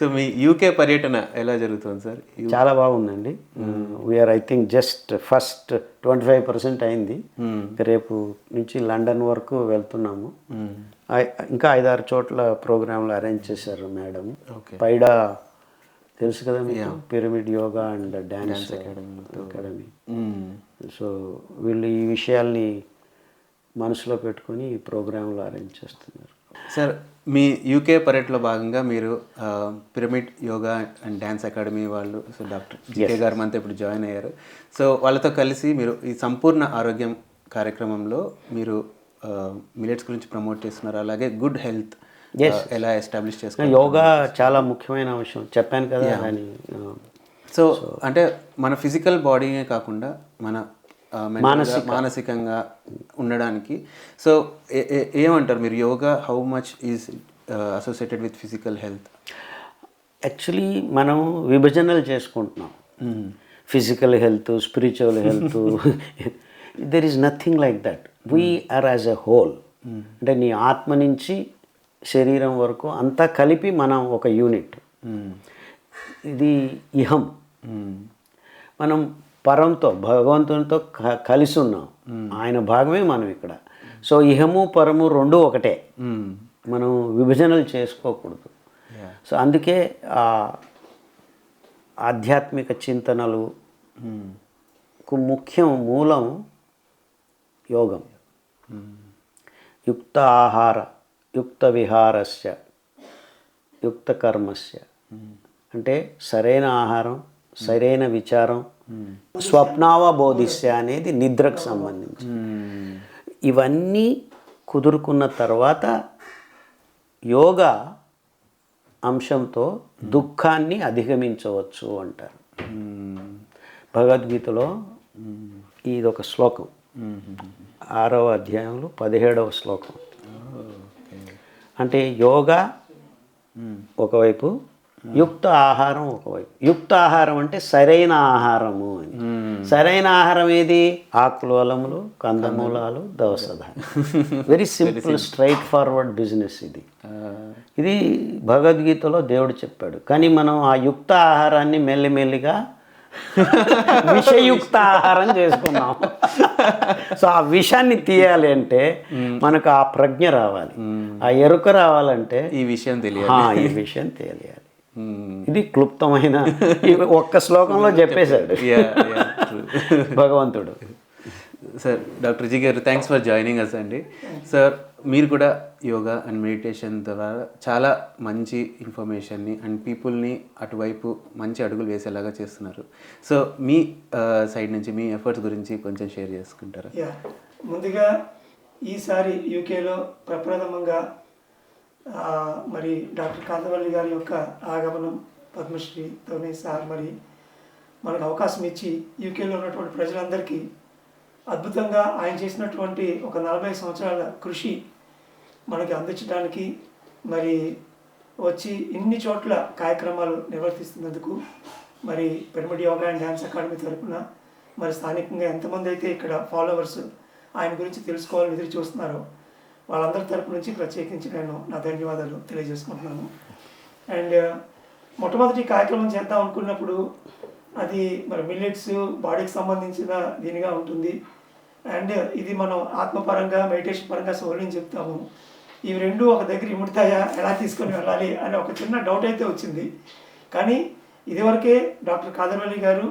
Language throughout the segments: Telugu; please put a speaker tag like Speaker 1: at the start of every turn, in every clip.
Speaker 1: సో మీ యూకే పర్యటన ఎలా జరుగుతుంది సార్?
Speaker 2: చాలా బాగుందండి. We're I think just first twenty five percent అయింది. రేపు నుంచి లండన్ వరకు వెళ్తున్నాము. ఐ- ఇంకా ఐదారు చోట్ల ప్రోగ్రాంలు అరేంజ్ చేశారు మేడం. పైడా తెలుసు కదా మీకు? Pyramid Yoga and Dance Academy
Speaker 1: hmm.
Speaker 2: So వీళ్ళు ఈ విషయాల్ని మనసులో పెట్టుకొని ప్రోగ్రాంలు అరేంజ్ చేస్తున్నారు.
Speaker 1: సార్ మీ యూకే పర్యటనలో భాగంగా మీరు Pyramid Yoga and Dance Academy వాళ్ళు సో డాక్టర్ జికే గారు మనతో ఇప్పుడు జాయిన్ అయ్యారు. సో వాళ్ళతో కలిసి మీరు ఈ సంపూర్ణ ఆరోగ్యం కార్యక్రమంలో మీరు మిలెట్స్ గురించి ప్రమోట్ చేస్తున్నారు? అలాగే గుడ్ హెల్త్ ఎలా ఎస్టాబ్లిష్ చేసుకున్నారు
Speaker 2: యోగా చాలా ముఖ్యమైన విషయం. చెప్పాను కదా దాని
Speaker 1: సో అంటే మన ఫిజికల్ బాడీనే కాకుండా మన గా, మానసికంగా ఉండడానికి. సో ఏమంటారు మీరు? Yoga how much is associated with physical health
Speaker 2: actually మనం విభజనలు చేసుకుంటున్నాం. Physical health spiritual health there is nothing like that we're as a whole అంటే నీ ఆత్మ నుంచి శరీరం వరకు అంతా కలిపి మనం ఒక యూనిట్ ఇది ఇహం. మనం పరంతో భగవంతునితో కలిసి ఉన్నాం. ఆయన భాగమే మనం ఇక్కడ. సో ఇహము పరము రెండు ఒకటే. మనం విభజనలు చేసుకోకూడదు. సో అందుకే ఆధ్యాత్మిక చింతనలు కు ముఖ్యం మూలం యోగం. యుక్త ఆహార యుక్త విహారస్య యుక్త కర్మస్య. అంటే సరైన ఆహారం సరైన విచారం. స్వప్నావబోధిస్య అనేది నిద్రకు సంబంధించి. ఇవన్నీ కుదురుకున్న తర్వాత యోగా అంశంతో దుఃఖాన్ని అధిగమించవచ్చు అంటారు. భగవద్గీతలో ఇది ఒక శ్లోకం. ఆరవ అధ్యాయంలో పదిహేడవ శ్లోకం. అంటే యోగా ఒకవైపు యుక్త ఆహారం ఒకవైపు యుక్త ఆహారం అంటే సరైన ఆహారము అని. సరైన ఆహారం ఏది? ఆకులోలములు కందమూలాలు దవసధాన్యం. Very simple straightforward business ఇది. ఇది భగవద్గీతలో దేవుడు చెప్పాడు. కానీ మనం ఆ యుక్త ఆహారాన్ని మెల్లిమెల్లిగా విషయుక్త ఆహారం చేసుకున్నాం. సో ఆ విషాన్ని తీయాలి అంటే మనకు ఆ ప్రజ్ఞ రావాలి. ఆ ఎరుక రావాలంటే
Speaker 1: ఈ విషయం తెలియదు
Speaker 2: ఆ, ఈ విషయం తెలియాలి. ఇది క్లుప్తమైన ఒక్క శ్లోకంలో చెప్పేశాడు. భగవంతుడు.
Speaker 1: సార్ డాక్టర్ జీ గారు థ్యాంక్స్ ఫర్ జాయినింగ్ అస్ అండి. సార్ మీరు కూడా యోగా అండ్ మెడిటేషన్ ద్వారా చాలా మంచి ఇన్ఫర్మేషన్ని అండ్ పీపుల్ని అటువైపు మంచి అడుగులు వేసేలాగా చేస్తున్నారు. సో మీ సైడ్ నుంచి మీ ఎఫర్ట్స్ గురించి కొంచెం షేర్ చేసుకుంటారా?
Speaker 3: యా ముందుగా ఈసారి యూకేలో ప్రప్రథమంగా మరి డాక్టర్ కాంతవల్లి గారి యొక్క ఆగమనం పద్మశ్రీతోనే సార్ మరి మనకు అవకాశం ఇచ్చి యూకేలో ఉన్నటువంటి ప్రజలందరికీ అద్భుతంగా ఆయన చేసినటువంటి ఒక నలభై సంవత్సరాల కృషి మనకి అందించడానికి మరి వచ్చి ఇన్ని చోట్ల కార్యక్రమాలు నిర్వర్తిస్తున్నందుకు మరి Pyramid Yoga and Dance Academy తరపున మరి స్థానికంగా ఎంతమంది అయితే ఇక్కడ ఫాలోవర్స్ ఆయన గురించి తెలుసుకోవాలని ఎదురు చూస్తున్నారో వాళ్ళందరి తరపు నుంచి ప్రత్యేకించి నేను నా ధన్యవాదాలు తెలియజేసుకుంటున్నాను. అండ్ మొట్టమొదటి కార్యక్రమం చేద్దాం అనుకున్నప్పుడు అది మరి మిల్లెట్స్ బాడీకి సంబంధించిన దీనిగా ఉంటుంది. అండ్ ఇది మనం ఆత్మపరంగా మెడిటేషన్ పరంగా సోలిని చెప్తాము. ఇవి రెండు ఒక దగ్గర ఇముడతాయా? ఎలా తీసుకొని వెళ్ళాలి? అనే ఒక చిన్న డౌట్ అయితే వచ్చింది. కానీ ఇదివరకే డాక్టర్ కాదర్వల్లి గారు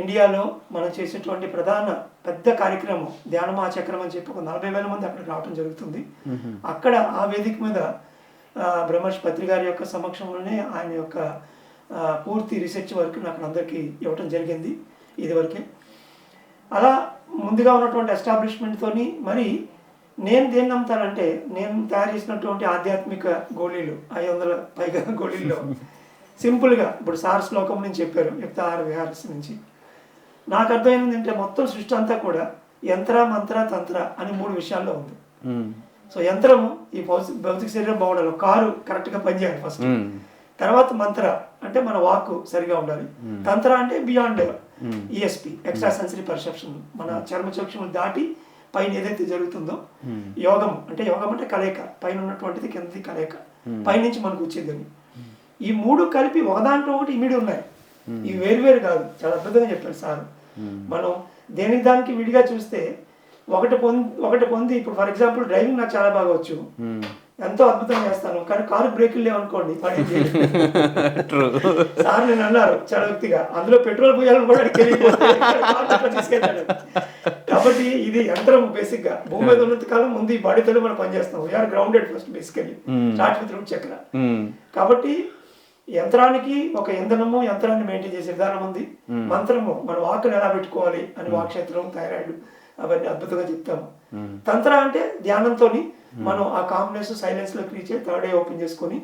Speaker 3: ఇండియాలో మనం చేసేటువంటి ప్రధాన పెద్ద కార్యక్రమం ధ్యాన మహాచక్రం అని చెప్పి ఒక నలభై వేల మంది అక్కడ రావడం జరుగుతుంది. అక్కడ ఆ వేదిక మీద బ్రహ్మర్షి పత్రి గారి యొక్క సమక్షంలోనే ఆయన యొక్క పూర్తి రీసెర్చ్ వర్క్ నాకు అందరికీ ఇవ్వటం జరిగింది ఇదివరకే. అలా ముందుగా ఉన్నటువంటి ఎస్టాబ్లిష్మెంట్తోని మరి నేను దేన్ని నమ్ముతానంటే నేను తయారు చేసినటువంటి ఆధ్యాత్మిక గోళీలు ఐదు వందల పైగా గోళీల్లో. సింపుల్గా ఇప్పుడు సార్ శ్లోకం నుంచి చెప్పారు యుక్తాహార విహారస్ నుంచి. నాకు అర్థమైంది అంటే మొత్తం సృష్టి అంతా కూడా యంత్ర మంత్ర తంత్ర అని మూడు విషయాల్లో ఉంది. సో యంత్రము ఈ భౌతిక భౌతిక శరీరం బాగుండాలి. కారు కరెక్ట్గా పనిచేయాలి ఫస్ట్. తర్వాత మంత్ర అంటే మన వాక్ సరిగా ఉండాలి. తంత్ర అంటే beyond ESP extra sensory perception మన చర్మచక్షులు దాటి పైన ఏదైతే జరుగుతుందో యోగం అంటే యోగం అంటే కలయిక. పైన ఉన్నటువంటిది కిందది కలయిక. పైనుంచి మనకు వచ్చేది ఈ మూడు కలిపి ఒకదాంట్లో ఒకటి ఇమిడి ఉన్నాయి. ఇవి వేరు వేరు కాదు చాలా అద్భుతంగా చెప్పారు సార్. మనం దేనికి దానికి విడిగా చూస్తే ఒకటి పొంది ఒకటి పొంది ఇప్పుడు ఫర్ ఎగ్జాంపుల్ డ్రైవింగ్ నాకు చాలా బాగా వచ్చు. ఎంతో అద్భుతంగా చేస్తాను కానీ కారు బ్రేకులు లేవనుకోండి పడేది
Speaker 1: ట్రూ
Speaker 3: సార్ నేను అన్నారు చాలా వ్యక్తిగా అందులో పెట్రోల్ పోయాలని కూడా తీసుకెళ్ళాడు కాబట్టి ఇది యంత్రం బేసిక్గా. భూమి మీద ఉన్నంత కాలం ముందు ఈ బాడీతో మనం పనిచేస్తాం. We're grounded first basically start with root chakra కాబట్టి యంత్రానికి ఒక ఇంధనము యంత్రాన్ని మెయింటైన్ చేసే విధానం ఉంది. మంత్రము మన వాక్కుని ఎలా పెట్టుకోవాలి అని వాక్షేత్రం థైరాయిడ్ అవన్నీ అద్భుతంగా చెప్తాము. తంత్ర అంటే ధ్యానంతో మనం ఆ కామ్నెస్ సైలెన్స్లో రీచ్ థర్డ్ ఐ ఓపెన్ చేసుకొని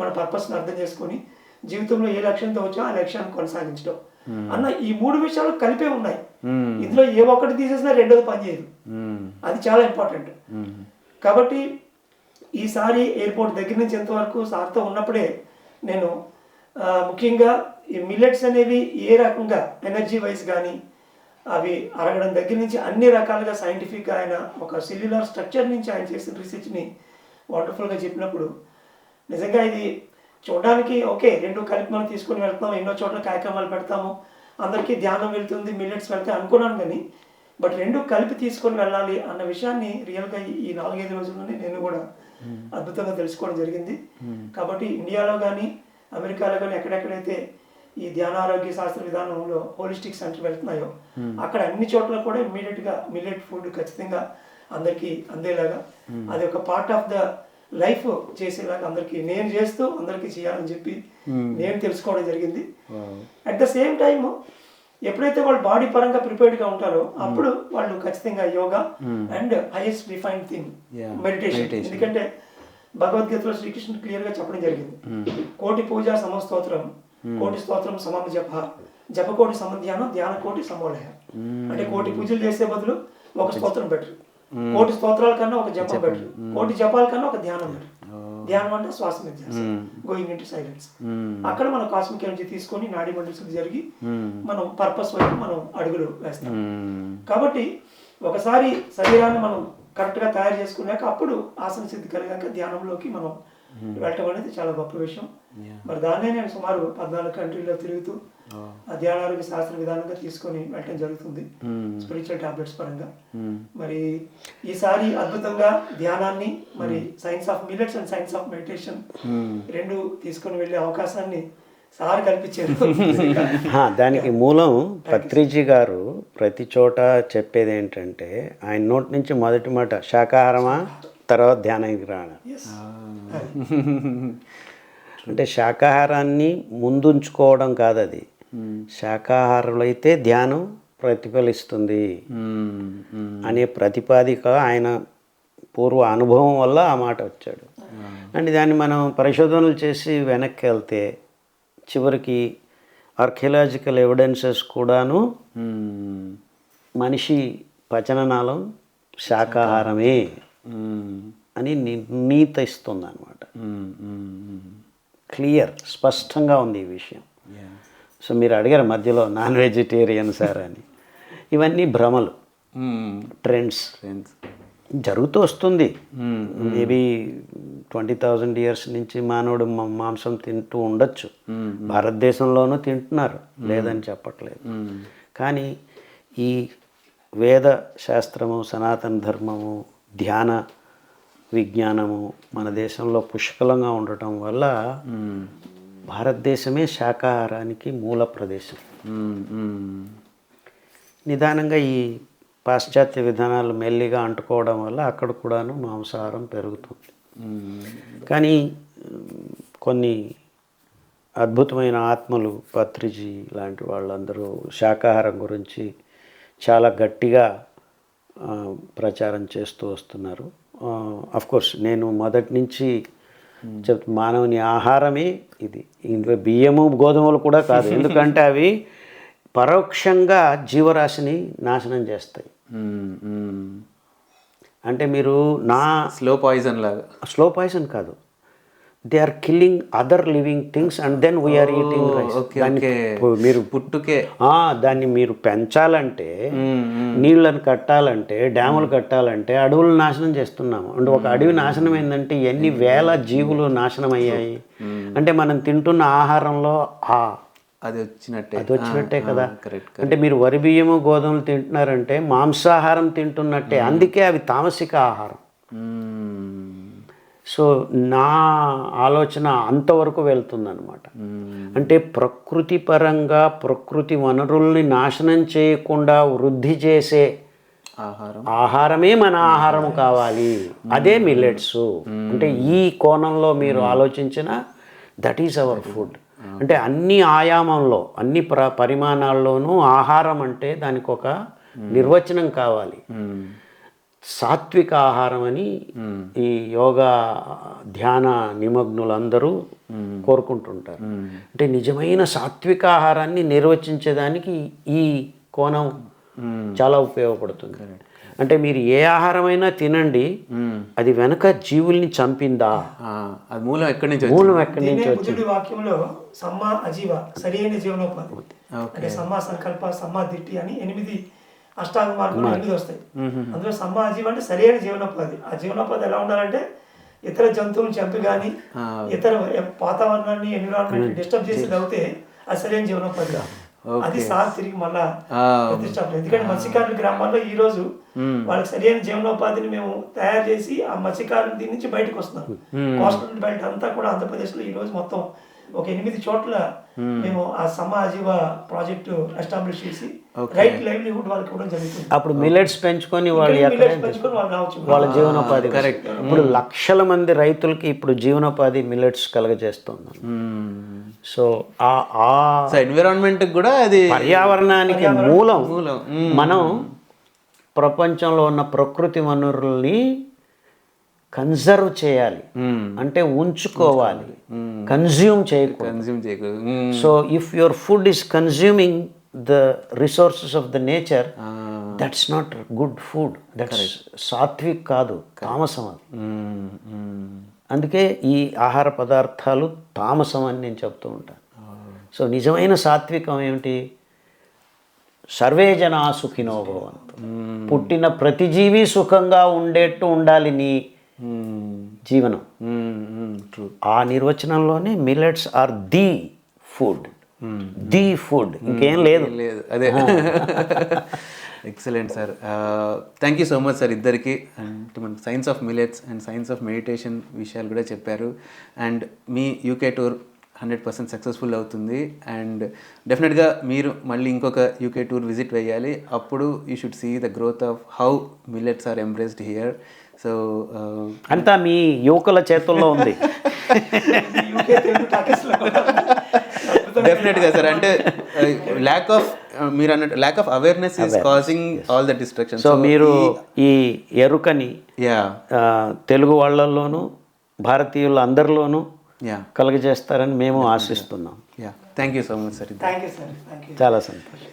Speaker 3: మన పర్పస్ని అర్థం చేసుకొని జీవితంలో ఏ లక్ష్యంతో వచ్చా ఆ లక్ష్యాన్ని కొనసాగించడం. అన్న ఈ మూడు విషయాలు కలిపే ఉన్నాయి. ఇందులో ఏ ఒక్కటి తీసేసినా రెండోది పనిచేయదు అది చాలా ఇంపార్టెంట్ కాబట్టి ఈసారి ఎయిర్పోర్ట్ దగ్గర నుంచి ఎంతవరకు సార్తో ఉన్నప్పుడే నేను ముఖ్యంగా ఈ మిల్లెట్స్ అనేవి ఏ రకంగా ఎనర్జీ వైజ్ కానీ అవి అరగడం దగ్గర నుంచి అన్ని రకాలుగా సైంటిఫిక్గా ఆయన ఒక సెల్యులర్ స్ట్రక్చర్ నుంచి ఆయన చేసిన రీసెర్చ్ని వండర్ఫుల్గా చెప్పినప్పుడు నిజంగా ఇది చూడడానికి ఓకే రెండు కలిపి మనం తీసుకొని వెళ్తాం ఎన్నో చోట్ల కార్యక్రమాలు పెడతాము అందరికీ ధ్యానం వెళ్తుంది మిల్లెట్స్ వెళ్తే అనుకున్నాను కానీ బట్ రెండు కలిపి తీసుకొని వెళ్ళాలి అన్న విషయాన్ని రియల్గా ఈ నాలుగైదు రోజుల్లోనే నేను కూడా అద్భుతంగా తెలుసుకోవడం జరిగింది. కాబట్టి ఇండియాలో కానీ అమెరికాలో కానీ ఎక్కడెక్కడైతే ఈ ధ్యాన ఆరోగ్య శాస్త్ర విధానంలో హోలిస్టిక్ సెంటర్ వెళ్తున్నాయో అక్కడ అన్ని చోట్ల కూడా ఇమ్మీడియట్గా మిల్లెట్ ఫుడ్ ఖచ్చితంగా అందరికీ అందేలాగా అది ఒక పార్ట్ ఆఫ్ ద లైఫ్ చేసేలాగా అందరికీ నేను చేస్తూ అందరికీ చేయాలని చెప్పి నేను తెలుసుకోవడం జరిగింది. అట్ ద సేమ్ టైమ్ ఎప్పుడైతే వాళ్ళు బాడీ పరంగా ప్రిపేర్డ్గా ఉంటారో అప్పుడు వాళ్ళు ఖచ్చితంగా yoga and highest define thing. Meditation. ఎందుకంటే భగవద్గీతలో శ్రీకృష్ణుడు క్లియర్గా చెప్పడం జరిగింది. కోటి పూజ సమస్తోత్రం కోటి స్తోత్రం సమాన జప జప కోటి సమధ్యానం ధ్యాన కోటి సమోలయ. అంటే కోటి పూజలు చేసే బదులు ఒక స్తోత్రం బెటర్ కోటి స్తోత్రాల కన్నా ఒక జపం బెటర్ కోటి జపాల కన్నా ఒక ధ్యానం బెటర్ ధ్యానం అంటే శ్వాస మీద గోయింగ్ ఇంటూ సైలెన్స్ అక్కడ మనం కాస్మిక్ ఎనర్జీ తీసుకొని నాడీ మండలి శుద్ధి జరిగి మనం పర్పస్ వైపు మనం అడుగులు వేస్తాం. కాబట్టి ఒకసారి శరీరాన్ని మనం కరెక్ట్గా తయారు చేసుకున్నాక అప్పుడు ఆసన సిద్ధి కలిగాక ధ్యానంలోకి మనం వెళ్ళటం అనేది చాలా గొప్ప విషయం. మరి దాన్నే నేను సుమారు పద్నాలుగు కంట్రీలో తిరుగుతూ ఆ ధ్యానారోగ్య శాస్త్ర విధానంగా తీసుకొని వెళ్ళటం జరుగుతుంది. స్పిరిచువల్ టాబ్లెట్స్ పరంగా. మరి ఈసారి అద్భుతంగా ధ్యానాన్ని మరి science of millets and science of meditation రెండు తీసుకొని వెళ్ళే అవకాశాన్ని సార్ కల్పించారు.
Speaker 2: ఆ, దానికి మూలం పత్రిజీ గారు ప్రతి చోట చెప్పేది ఏంటంటే ఆయన నోటి నుంచి మొదటి మాట శాకాహారమా? తర్వాత ధ్యానానికి రానా
Speaker 3: Yes.
Speaker 2: అంటే శాకాహారాన్ని ముందుంచుకోవడం కాదు అది శాకాహారులైతే ధ్యానం ప్రతిఫలిస్తుంది. అనే ప్రతిపాదిక ఆయన పూర్వ అనుభవం వల్ల ఆ మాట వచ్చాడు. అంటే దాన్ని మనం పరిశోధనలు చేసి వెనక్కి వెళ్తే చివరికి ఆర్కియలాజికల్ ఎవిడెన్సెస్ కూడాను మనిషి పచననాళం శాకాహారమే. అని నిర్ణీతిస్తుంది అనమాట క్లియర్ స్పష్టంగా ఉంది ఈ విషయం. సో మీరు అడిగారు మధ్యలో నాన్ వెజిటేరియన్ సార్ అని. ఇవన్నీ భ్రమలు. ట్రెండ్స్
Speaker 1: ఫ్రెండ్స్
Speaker 2: జరుగుతూ వస్తుంది. మేబీ ట్వంటీ థౌజండ్ ఇయర్స్ నుంచి మానవుడు మాంసం తింటూ ఉండొచ్చు. భారతదేశంలోనూ తింటున్నారు. లేదని చెప్పట్లేదు. కానీ ఈ వేద శాస్త్రము సనాతన ధర్మము ధ్యాన విజ్ఞానము మన దేశంలో పుష్కలంగా ఉండటం వల్ల భారతదేశమే శాకాహారానికి మూల ప్రదేశం. నిదానంగా ఈ పాశ్చాత్య విధానాలు మెల్లిగా అంటుకోవడం వల్ల అక్కడ కూడాను మాంసాహారం పెరుగుతుంది. కానీ కొన్ని అద్భుతమైన ఆత్మలు పత్రిజీ లాంటి వాళ్ళందరూ శాకాహారం గురించి చాలా గట్టిగా ప్రచారం చేస్తూ వస్తున్నారు. కోర్స్ నేను మొదటి నుంచి చెప్ మానవుని ఆహారమే ఇది. ఇందులో బియ్యము గోధుమలు కూడా కాదు. ఎందుకంటే అవి పరోక్షంగా జీవరాశిని నాశనం చేస్తాయి. అంటే మీరు నా
Speaker 1: స్లో పాయిజన్ లాగా.
Speaker 2: స్లో పాయిజన్ కాదు. They are killing other living things and then we're eating rice మీరు
Speaker 1: పుట్టుకే.
Speaker 2: ఆ, దాన్ని మీరు పెంచాలంటే నీళ్ళని కట్టాలంటే డ్యాములు కట్టాలంటే అడవులు నాశనం చేస్తున్నాము. అంటే ఒక అడవి నాశనం ఏంటంటే ఎన్ని వేల జీవులు నాశనం అయ్యాయి? అంటే మనం తింటున్న ఆహారంలో ఆ
Speaker 1: అది వచ్చినట్టే.
Speaker 2: అది వచ్చినట్టే కదా? అంటే మీరు వరి బియ్యము గోధుమలు తింటున్నారంటే మాంసాహారం తింటున్నట్టే. అందుకే అవి తామసిక ఆహారం. సో నా ఆలోచన అంతవరకు వెళ్తుందన్నమాట. అంటే ప్రకృతి పరంగా ప్రకృతి వనరుల్ని నాశనం చేయకుండా వృద్ధి చేసే
Speaker 1: ఆహారం.
Speaker 2: ఆహారమే మన ఆహారం కావాలి. అదే మిల్లెట్స్. అంటే ఈ కోణంలో మీరు ఆలోచించిన దట్ ఈస్ అవర్ ఫుడ్ అంటే అన్ని ఆయామంలో అన్ని ప్ర పరిమాణాల్లోనూ ఆహారం అంటే దానికి ఒక నిర్వచనం కావాలి. సాత్విక ఆహారం అని ఈ యోగా ధ్యాన నిమగ్నులందరూ కోరుకుంటుంటారు. అంటే నిజమైన సాత్విక ఆహారాన్ని నిర్వచించేదానికి ఈ కోణం చాలా ఉపయోగపడుతుంది. అంటే మీరు ఏ ఆహారమైనా తినండి అది వెనక జీవుల్ని చంపిందా?
Speaker 1: ఆ, అది మూలం ఎక్కడి నుంచి వచ్చింది?
Speaker 2: మూలం ఎక్కడి నుంచి
Speaker 3: బుద్ధుడి వాక్యంలో సమ్మా అజీవ సరి అయిన జీవనోపాధి.
Speaker 1: ఓకే.
Speaker 3: అంటే సమ్మా సంకల్ప సమ్మా దిట్టి అని ఎనిమిది అష్టాంగ మార్గంలో ఎనిమిది వస్తాయి. అందులో సమ్మా అజీవ అంటే సరి అయిన జీవనోపాధి. ఆ జీవనోపాధి ఎలా ఉండాలంటే ఇతర జంతువులను చంపి కానీ ఇతర వాతావరణాన్ని ఎన్విరాన్మెంట్ డిస్టర్బ్ చేసేది అవుతే అది సరైన జీవనోపాధి. అది సార్ తిరిగి మళ్ళా ప్రతిష్టాపన ఎందుకంటే మత్స్యకారుల గ్రామాల్లో ఈ రోజు వాళ్ళకి సరైన జీవనోపాధిని మేము తయారు చేసి ఆ మత్స్యకారులు దీని నుంచి బయటకు వస్తున్నాం కోస్టల్ బెల్ట్ అంతా కూడా ఆంధ్రప్రదేశ్లో ఈ రోజు మొత్తం ఒక ఎనిమిది చోట్ల మేము ఆ సమాజీవ ప్రాజెక్టు ఎస్టాబ్లిష్ చేసి రైట్ లైవ్లీహుడ్ వాళ్ళకి ఇవ్వడం జరుగుతుంది.
Speaker 2: అప్పుడు మిల్లెట్స్ పెంచుకొని వాళ్ళు
Speaker 3: పెంచుకొని వాళ్ళు రావచ్చు.
Speaker 2: వాళ్ళ జీవనోపాధి కరెక్ట్ ఇప్పుడు లక్షల మంది రైతులకి ఇప్పుడు జీవనోపాధి మిల్లెట్స్ కలగజేస్తుంది. సో ఆ ఆ
Speaker 1: ఎన్విరాన్మెంట్ కూడా అది
Speaker 2: పర్యావరణానికి మూలం.
Speaker 1: మూలం.
Speaker 2: మనం ప్రపంచంలో ఉన్న ప్రకృతి వనరుల్ని కన్జర్వ్ చేయాలి.
Speaker 1: మ్మ్.
Speaker 2: అంటే ఉంచుకోవాలి. కన్జ్యూమ్ చేయకూడదు.
Speaker 1: కన్జ్యూమ్ చేయకూడదు. మ్మ్.
Speaker 2: So if your food is consuming the resources of the nature that's not good food that's sattvic కాదు. తామసం అది. అందుకే ఈ ఆహార పదార్థాలు తామసం అని నేను చెప్తూ ఉంటాను సో నిజమైన సాత్వికం ఏమిటి? సర్వే జనా సుఖినో భవంతు. పుట్టిన ప్రతి జీవి సుఖంగా ఉండేట్టు ఉండాలి నీ. జీవనం.
Speaker 1: మ్మ్. ట్రూ
Speaker 2: ఆ నిర్వచనంలోనే millets are the food. The food. ఇంకేం లేదు.
Speaker 1: లేదు. అదే. Excellent sir thank you so much sir ఇద్దరికి. అండ్ మన science of millets and science of meditation విషయాలు కూడా చెప్పారు. And me UK tour hundred percent successful అవుతుంది. అండ్ డెఫినెట్గా మీరు మళ్ళీ ఇంకొక యూకే టూర్ విజిట్ వేయాలి అప్పుడు you should see the growth of how millets are embraced here so
Speaker 2: అంతా మీ యువకుల చేతుల్లో ఉంది.
Speaker 1: డెఫినెట్గా సార్ అంటే ల్యాక్ ఆఫ్ మీరు అన్నట్టు lack of awareness is causing all the destruction
Speaker 2: so మీరు ఈ ఎరుకని
Speaker 1: యా
Speaker 2: తెలుగు వాళ్ళల్లోనూ భారతీయుల అందరిలోనూ
Speaker 1: యా
Speaker 2: కలుగజేస్తారని మేము ఆశిస్తున్నాం.
Speaker 1: Yeah thank you so much sir
Speaker 3: thank you sir
Speaker 2: చాలా సంతోషం.